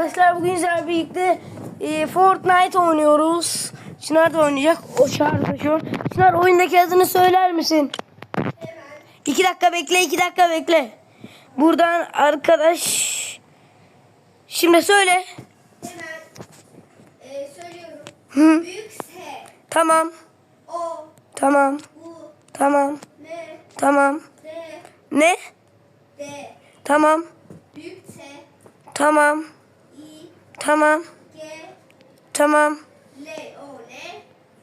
Arkadaşlar bugün sizlerle birlikte e, Fortnite oynuyoruz. Çınar da oynayacak. O an. Çınar oyundaki adını söyler misin? İki dakika bekle, iki dakika bekle. Buradan arkadaş... Şimdi söyle. Hemen e, söylüyorum. Hı. Büyük S, Tamam, O, tamam, Bu, tamam, N, tamam. D, Ne? D, Tamam, büyük S, tamam, tamam, G, tamam. L, O,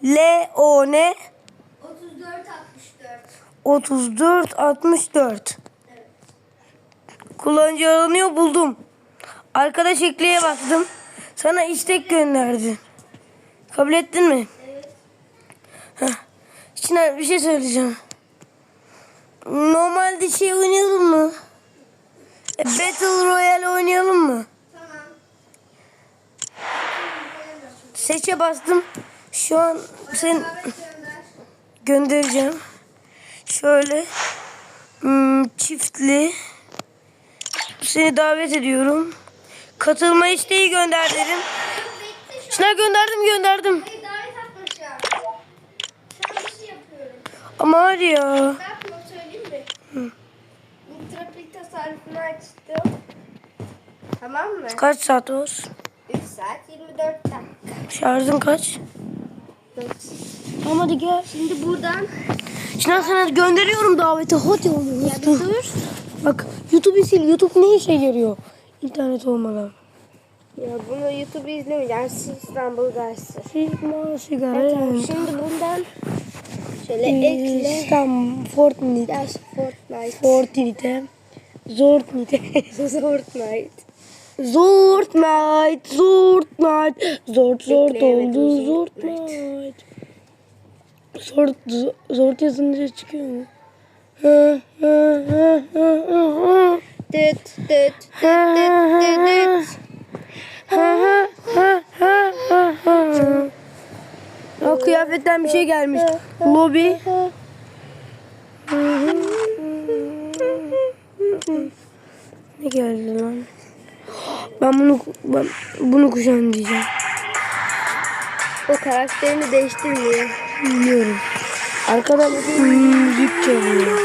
N, L, O, N, 34, 64. 34, 64. Evet. Kullanıcı aranıyor buldum. Arkadaş ekleye bastım. Sana istek gönderdi. Kabul ettin mi? Evet. Heh. Çınar bir şey söyleyeceğim. Normalde şey oynayalım mı? Battle Royale oynayalım mı? Seçe bastım. Şu an sen göndereceğim. Şöyle hmm, çiftli seni davet ediyorum. Katılma isteği gönder dedim. Bekle şu Çınar gönderdim gönderdim. Ama hadi ya. Trafik tasarrufunu açtım. Tamam mı? Kaç saat olsun? 3 saat 24 dakika. Şarjın kaç? Tamam hadi gel. Şimdi buradan Çınar sana gönderiyorum daveti. Hadi oğlum. ya bir dur. Bak YouTube'u sil. YouTube ne işe yarıyor? İnternet olmadan. Ya bunu YouTube izlemeyeceğim. İstanbul dersi. Sigma sigara. Evet, yani. şimdi bundan şöyle Ee, ekle. İstanbul, Fortnite, Yaş Fortnite. Fortnite, Zortnite, Fortnite. Zortnite, Zortnite, Zort Zort Bekleyemedim, oldu Zortnite. Zortnite. Zort, zort yazınca çıkıyor mu? Hı, hı, hı, hı, hı. Dıt dıt dıt dıt dıt. Aa, kıyafetten bir şey gelmiş. Lobby. Ne geldi lan? Ben bunu ben bunu kuşan diyeceğim. O karakterini değiştirmiyor. Bilmiyorum. Arkadan müzik çalıyor.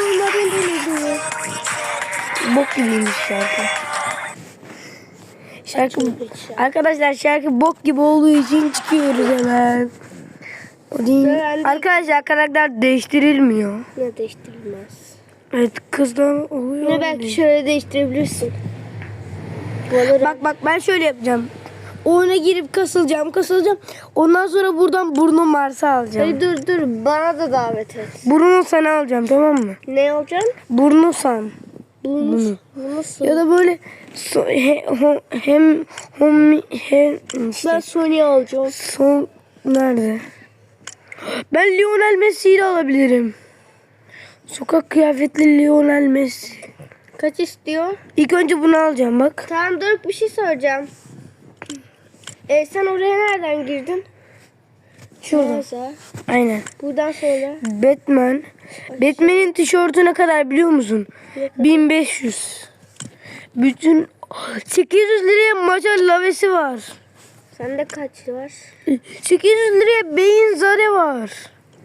Bok gibiymiş şarkı. Şarkı arkadaşlar şarkı bok gibi olduğu için çıkıyoruz hemen. O değil. Arkadaşlar karakter değiştirilmiyor. Ne değiştirilmez. Evet kızdan oluyor. Ne belki şöyle değiştirebilirsin. Valorant. Bak bak ben şöyle yapacağım. Oyuna girip kasılacağım kasılacağım. Ondan sonra buradan Bruno Mars'ı alacağım. Hayır dur dur bana da davet et. Bruno sana alacağım tamam mı? Ne alacaksın? Bruno san. Bunu. Bu nasıl? Ya da böyle so, he, ho, hem hom hem işte, ben Sony alacağım. son nerede? Ben Lionel Messi'yi de alabilirim. Sokak kıyafetli Lionel Messi. Kaç istiyor? İlk önce bunu alacağım bak. Tamam dur bir şey soracağım. E, sen oraya nereden girdin? Şurada. Neyse. Aynen. Buradan söyle. Batman. Batman'in tişörtü ne kadar biliyor musun? 1500. Bütün 800 liraya maça lavesi var. Sende kaç var? 800 liraya beyin zare var.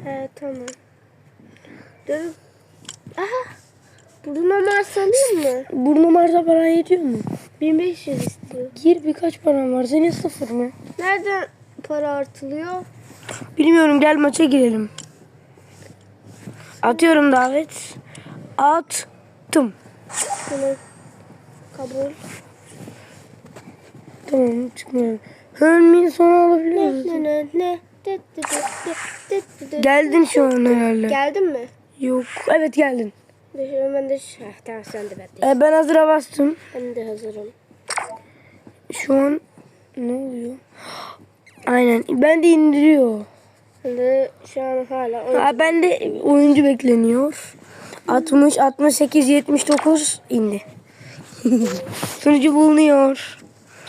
He tamam. Dur. Aha. Bruno Mars alayım mı? Burnu Mars'a para yetiyor mu? 1500 istiyor. Gir birkaç param var. Senin sıfır mı? Nereden para artılıyor? Bilmiyorum gel maça girelim. Atıyorum davet. Attım. Bunu kabul. Tamam çıkmıyorum. Hönmin sonu alabiliyoruz. Ne ne ne. Dıt. Geldin şu an herhalde. Geldin mi? Yok. Evet geldin. Dur hemen de Heh, tamam sen de ben de. E, ben hazıra bastım. Ben de hazırım. Şu an ne oluyor? Aynen. Ben de indiriyor. Ben de şu an hala oyun. Ha, ben de oyuncu bekleniyor. 60, 68, 79 indi. Sonucu bulunuyor.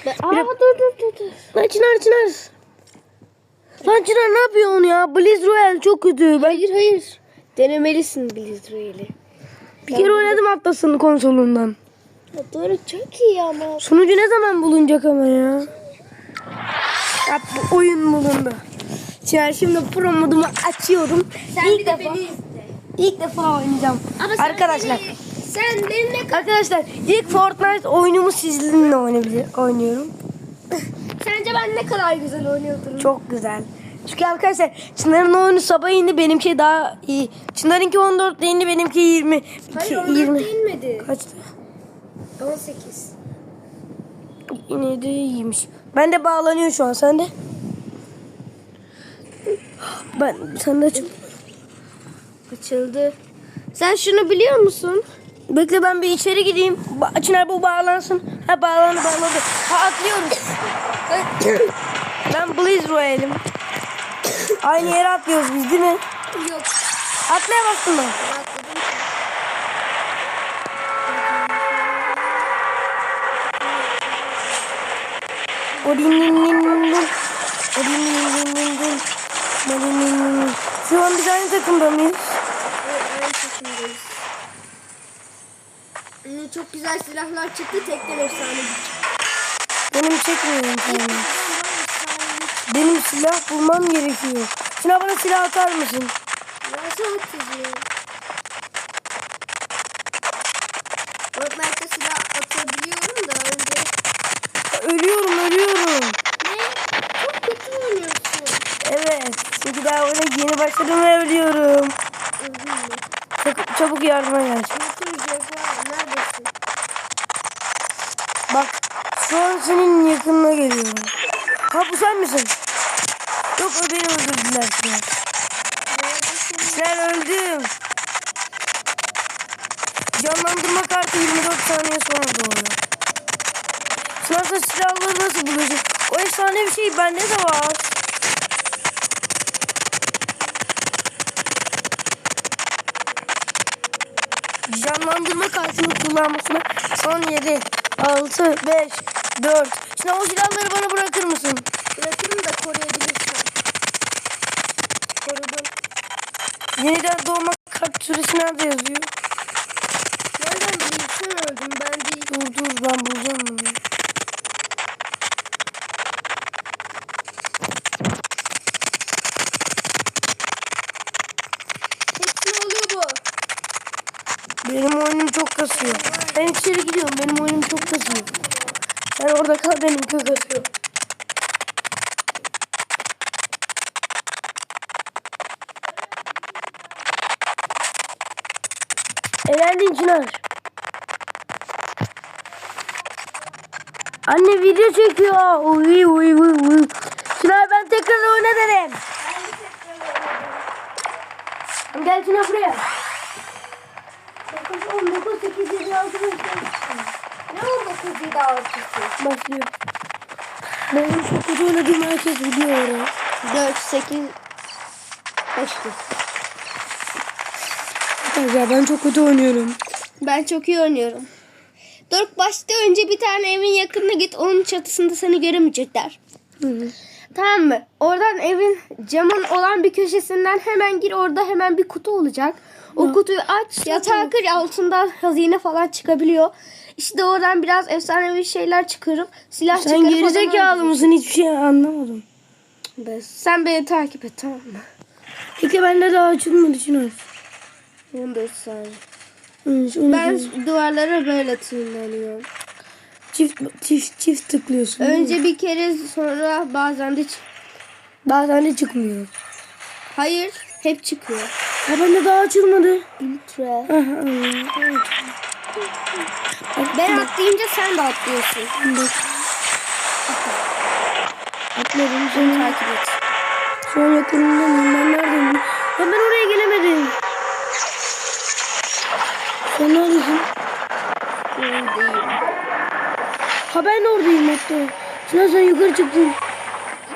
Ben- Aa dur dur dur dur. Lan Çınar Çınar. Lan Çınar ne yapıyorsun ya? Blizz Royale çok kötü. Ben Hayır hayır. Denemelisin Blizz Royale'i. Bir kere oynadım atlasın konsolundan. Doğru çok iyi ama. Sunucu ne zaman bulunacak ama ya? Ya bu oyun bulundu. Şimdi, şimdi pro modumu açıyorum. Sen ilk bir de defa, beni izle. ilk defa oynayacağım. Ama sen Arkadaşlar. beni- sen benimle Arkadaşlar ilk Fortnite oyunumu sizinle oynayabilir, oynuyorum. Sence ben ne kadar güzel oynuyordum. Çok güzel. Çünkü arkadaşlar Çınar'ın oyunu sabah indi benimki daha iyi. Çınar'ınki 14 indi benimki 20. Hayır İki- 14 20. inmedi. Kaçtı? 18. Yine de iyiymiş. Ben de bağlanıyor şu an. Sen de? Ben sen de aç. Açıldı. Sen şunu biliyor musun? Bekle ben bir içeri gideyim. Ba Çınar bu bağlansın. Ha bağlandı bağladı. Ha atlıyoruz. ben Blaze Royale'im. Aynı yere atlıyoruz biz değil mi? Yok. Atlayamazsın din. Şu an biz aynı takımda mıyız? Aynı takımdayız. Ee, Çok güzel silahlar çıktı. Tekten efsane. Benim çekmiyorum seni. Benim silah bulmam gerekiyor. Şuna bana silah atar mısın? Nasıl atacağım? Fortnite'da silah atabiliyorum da önce. Ölüyorum ölüyorum. Ne? Çok kötü oynuyorsun. Evet. Çünkü daha oyuna yeni başladım ve ölüyorum. Çok, çabuk yardıma gel. Kötü Jaguar neredesin? Bak şu an senin yakınına geliyorum. Ha bu sen misin? Yok o beni öldürdüler şu an. Neredesin? Sen öldüm. Canlandırma kartı 24 saniye sonra doğru. Sınavda silahları nasıl bulacak? O efsane bir şey bende de var. Canlandırma kartını kullanmasına son 7, 6, 5, 4. Şimdi o silahları bana bırakır mısın? Bırakırım da koruyabilirsin. Korudum. Yeniden doğma kart süresi nerede yazıyor? Nereden bileyim sen öldün ben değil. Dur dur ben bulacağım Benim oyunum çok kasıyor. Ben içeri gidiyorum. Benim oyunum çok kasıyor. Sen orada kal benim çok kasıyor. Elendin Çınar. Anne video çekiyor. Uy uy uy uy. Çınar ben tekrar oyna derim. Gel Çınar buraya. 9, 10, 9, 8, 7, 6, 5, 6. Ne oldu kızı da altısı? Başlıyor. Benim çok kötü oynadığım herkes biliyor orayı. 4, 8, 5 Ya ben çok kötü oynuyorum. Ben çok iyi oynuyorum. Doruk başta önce bir tane evin yakınına git. Onun çatısında seni göremeyecekler. Hı hı. Tamam mı? Oradan evin camın olan bir köşesinden hemen gir. Orada hemen bir kutu olacak. O kutuyu aç. Yatağa kır. Altından hazine falan çıkabiliyor. İşte oradan biraz efsanevi şeyler çıkarıp silah Sen çıkarıp gerizekalı adamı mısın? Hiçbir şey anlamadım. öldüreceksin. Sen beni takip et tamam mı? Peki bende daha açılmadı Çınar. 14 saniye. Hı, onu Ben duvarlara böyle tırmanıyorum. çift, çift, çift tıklıyorsun. değil mi? Önce bir kere sonra bazen de çık- Bazen de çıkmıyor. Hayır, hep çıkıyor. Ha bende daha açılmadı. Ultra. Ben atlayınca sen de atlıyorsun. Bak. Atladım. Sonra, takip et. şu an yakınındayım. Ben neredeyim? Ya ben oraya gelemedim. Sen neredesin? Oradayım. Ha ben de oradayım hatta. Çınar sen yukarı çıktın.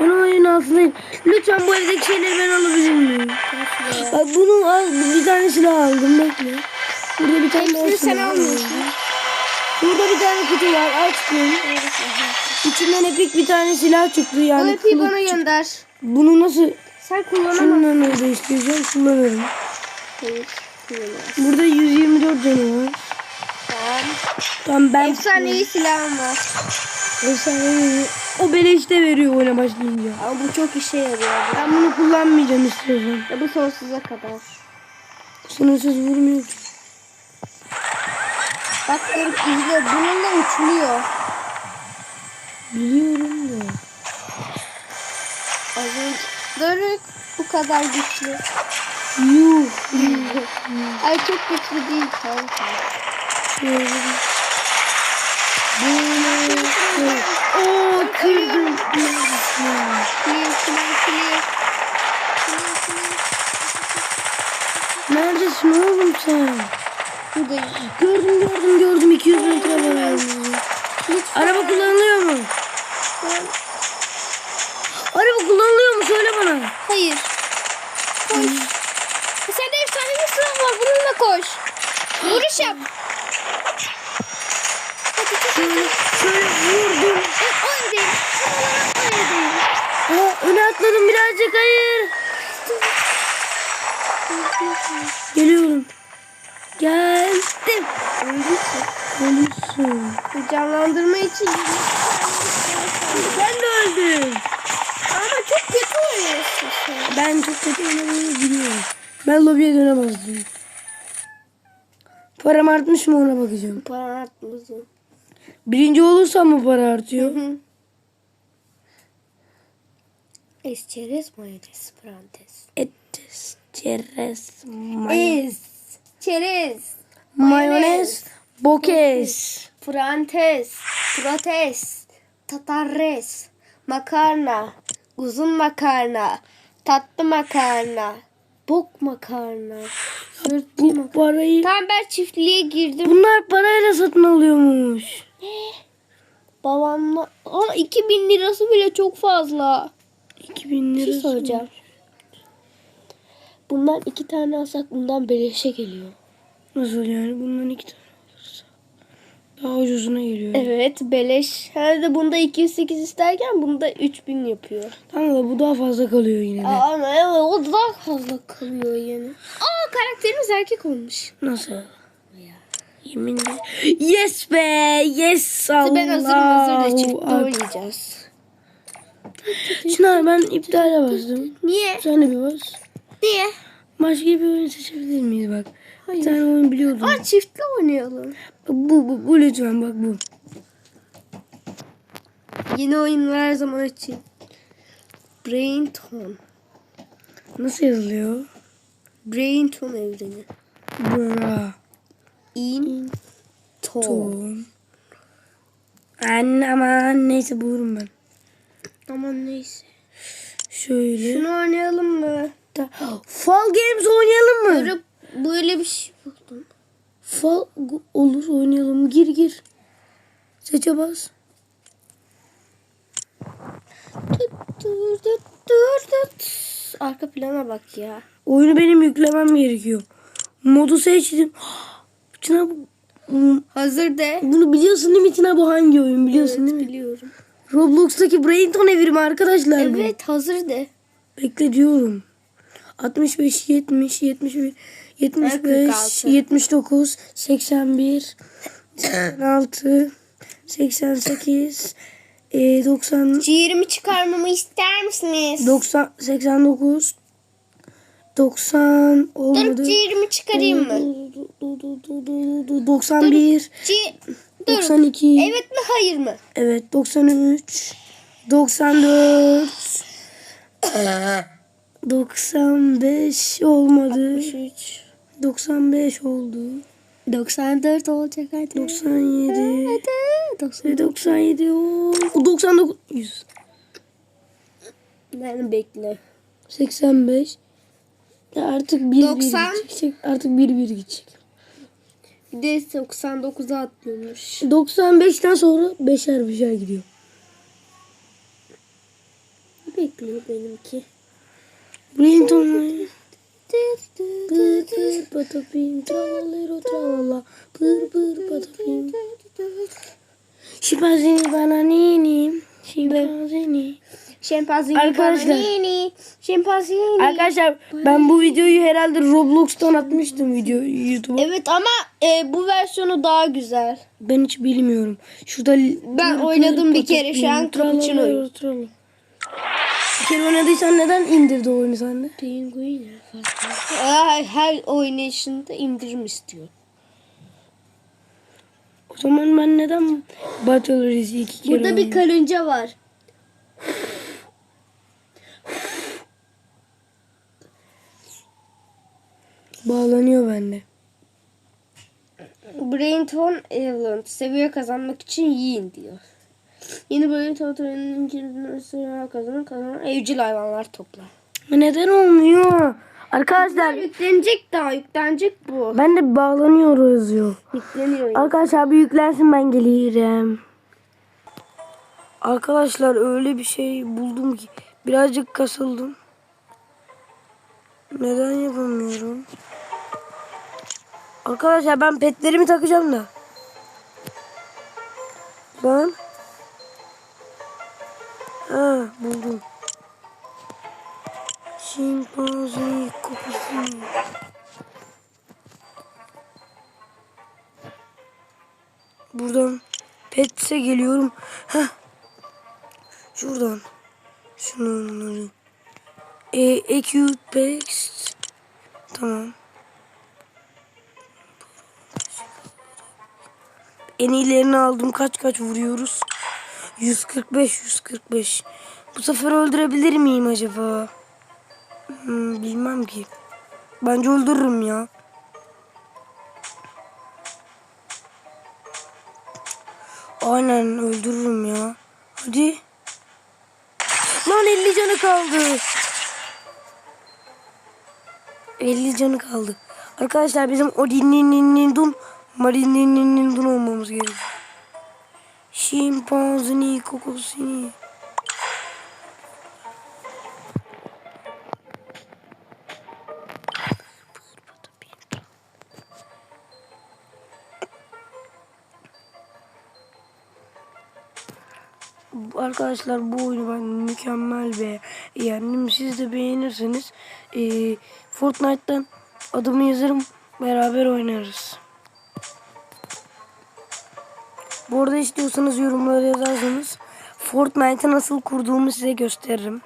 Ben o evin altındayım. Lütfen bu evdeki şeyleri ben alabilir miyim? Bak bunu al. Bir tane silah aldım. Bekle. Burada bir tane daha sen almıyorsun. Burada bir tane kutu var. Açtım. İçinden epik bir tane silah çıktı. O Yani ipi kılıç bana gönder. Bunu nasıl Sen kullanamazsın. şundan öyle isteyeceğim? Kullanıyorum. Hayır. Burada 124 canı var. Tamam. Tamam ben Efsanevi silahım var. Efsanevi. O beleşte veriyor oyuna başlayınca. Ama bu çok işe yarıyor. Ben bunu kullanmayacağım istiyorsan. Ya bu sonsuza kadar. Sınırsız vurmuyor ki. Bak görüp izle. Bununla uçuluyor. Biliyorum da. Az önce Doruk bu kadar güçlü. Yuh. Ay çok güçlü değil kanka. Böyle. Oo kırdım. Neredesin oğlum sen? Buradayım. Gördüm gördüm gördüm 200 metre var. Araba kullanılıyor mu? Araba kullanılıyor mu söyle bana. Hayır. Koş. Sende efsanevi silah var. Bununla koş. Vuruş yap. Hadi çok Şöyle, şöyle vurdum. O evdeyim. Tam olarak o evdeyim. Aa, öne atladım birazcık hayır. Geliyorum. Geldim. Ölürsün. Canlandırma için. Ben de öldüm. Ama çok kötü oynuyorsun sen. Ben çok kötü oynadığımı biliyorum. Ben lobiye dönemezdim. Param artmış mı ona bakacağım. Para artmasın. Birinci olursam mı para artıyor? Es çerez mayonez parantez. Et, çerez, mayonez, Es çerez mayonez, bokes. parantez protez tatarres makarna uzun makarna tatlı makarna bok makarna sırtlı makarna. Bu parayı... Tamam ben çiftliğe girdim. Bunlar parayla satın alıyormuş. Babamla Aa, 2000 lirası bile çok fazla. 2000 Bir lira. şey soracağım. Bundan iki tane alsak bundan beleşe geliyor. Nasıl yani? Bundan iki tane olursa. Daha ucuzuna geliyor. Evet beleş. Her de bunda 208 isterken bunda 3000 yapıyor. Tamam da bu daha fazla kalıyor yine de. Aa, ama evet, o daha fazla kalıyor yani. Aa karakterimiz erkek olmuş. Nasıl? Yeminle. Yes be. Yes Allah. Ben hazırım hazır da çift oynayacağız. Çınar ben iptale bastım. Niye? Sen de bir bas. Niye? Başka bir oyun seçebilir miyiz bak. Bir tane oyun biliyordum. Aa çiftli oynayalım. Bak Bu, bu, bu lütfen bak bu. Yeni oyunlar her zaman açayım. Brain Tone. Nasıl yazılıyor? Brain Tone evreni. Bra. In. Tom. Anne aman neyse bulurum ben. Aman neyse. Şöyle. Şunu oynayalım mı? Da- Fall Games oynayalım mı? Böyle, böyle bir şey buldum. Fall olur oynayalım. Gir gir. Seçe bas. Arka plana bak ya. Oyunu benim yüklemem gerekiyor. Modu seçtim. Çınar bu- Hmm, Hazır de. bunu biliyorsun değil mi Çınar bu hangi oyun biliyorsun Evet değil mi? biliyorum. Roblox'taki Brainton evrimi arkadaşlar bu. Evet hazır de. Bekle diyorum. 65, 70, 71, 75, 46. 79, 81, 86, 88, e, 90, Ciğerimi çıkarmamı ister misiniz? 90, 89, 90 Dur olmadı. ciğerimi çıkarayım mı? 91, Ci Dur. 92, Evet mi hayır mı? evet 93, 94, 95 olmadı. 3. 95 oldu. 94 olacak hadi. 97. Hadi. 90. Ve 97 oldu. 99. 100. Ben bekle. 85. Ya artık 1 90. 1 gidecek. Artık 1 1 gidecek. Bir de 99'a atlıyormuş. 95'ten sonra 5'er 5'er gidiyor. Bekliyor benimki. Brinton. Pır pır patapim tralalero tralala pır pır patapim Şimpanzini bana nini Şimpanzini Şempanzini Arkadaşlar. Şempanzini. Arkadaşlar ben bu videoyu herhalde Roblox'tan atmıştım video YouTube'a. Evet ama e, bu versiyonu daha güzel. Ben hiç bilmiyorum. Şurada Ben oynadım bir kere, şu an cappuccino oyun. Bir kere oynadıysan neden indirdi oyunu sende? Penguin. Her, her oynayışında indirim istiyor. O zaman ben neden Battle Royale'i iki kere Burada bir oynadım? karınca var. Bağlanıyor bende. Brainton Island seviye kazanmak için yiyin diyor. Yeni bölüm ikinci seviye kazanan kazanan evcil hayvanlar toplar. Ama Neden olmuyor? Arkadaşlar Yüklenecek daha yüklenecek bu. ben de bağlanıyor yazıyor. Yükleniyor. Arkadaşlar bir yüklensin ben gelirim. Arkadaşlar öyle bir şey buldum ki birazcık kasıldım. Neden yapamıyorum? Arkadaşlar ben petlerimi takacağım da. Ben Ha buldum. Şimpanze kokusu. Buradan petse geliyorum. Heh. Şuradan. Şunları. E, acute paste. Tamam. En iyilerini aldım. Kaç kaç vuruyoruz? 145 145. Bu sefer öldürebilir miyim acaba? Hmm, bilmem ki. Bence öldürürüm ya. Aynen öldürürüm ya. Hadi. Lan 50 canı kaldı. 50 canı kaldı. Arkadaşlar bizim Odin'in Marin'in dun olmamız gerekiyor. Şimpanzini kokosini. Arkadaşlar bu oyunu ben mükemmel ve yendim. Siz de beğenirseniz eee Fortnite'tan adımı yazarım. Beraber oynarız. Bu arada istiyorsanız yorumlara yazarsanız Fortnite'ı nasıl kurduğumu size gösteririm.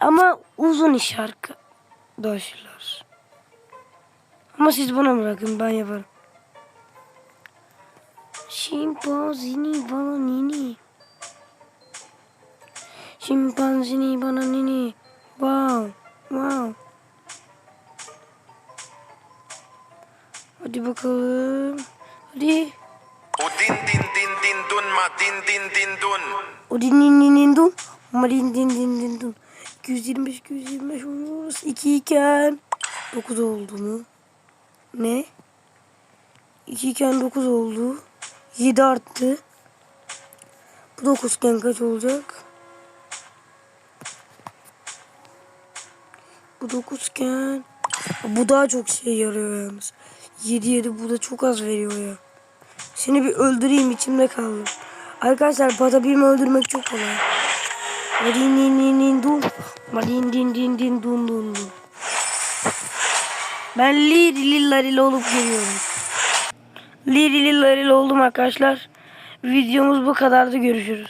Ama uzun iş arkadaşlar. Ama siz bana bırakın ben yaparım. Şimpanzini bana nini. Şimpanzini bana nini. Wow. Wow. Hadi bakalım. Hadi. O din din din dun ma din din din dun. O din din din din dun. Ama din din din din dun. 225 225 oynuyoruz. 2 iken 9 oldu mu? Ne? 2 iken 9 oldu. 7 arttı. Bu 9 iken kaç olacak? Bu 9 iken bu daha çok şey yarıyor yalnız. 7 7 bu da çok az veriyor ya. Seni bir öldüreyim içimde kaldı. Arkadaşlar Patapim'i öldürmek çok kolay. Madin din din din dun. Madin din din din dun dun dun. Ben liri lillaril olup geliyorum. Liri lillaril oldum arkadaşlar. Videomuz bu kadardı. Görüşürüz.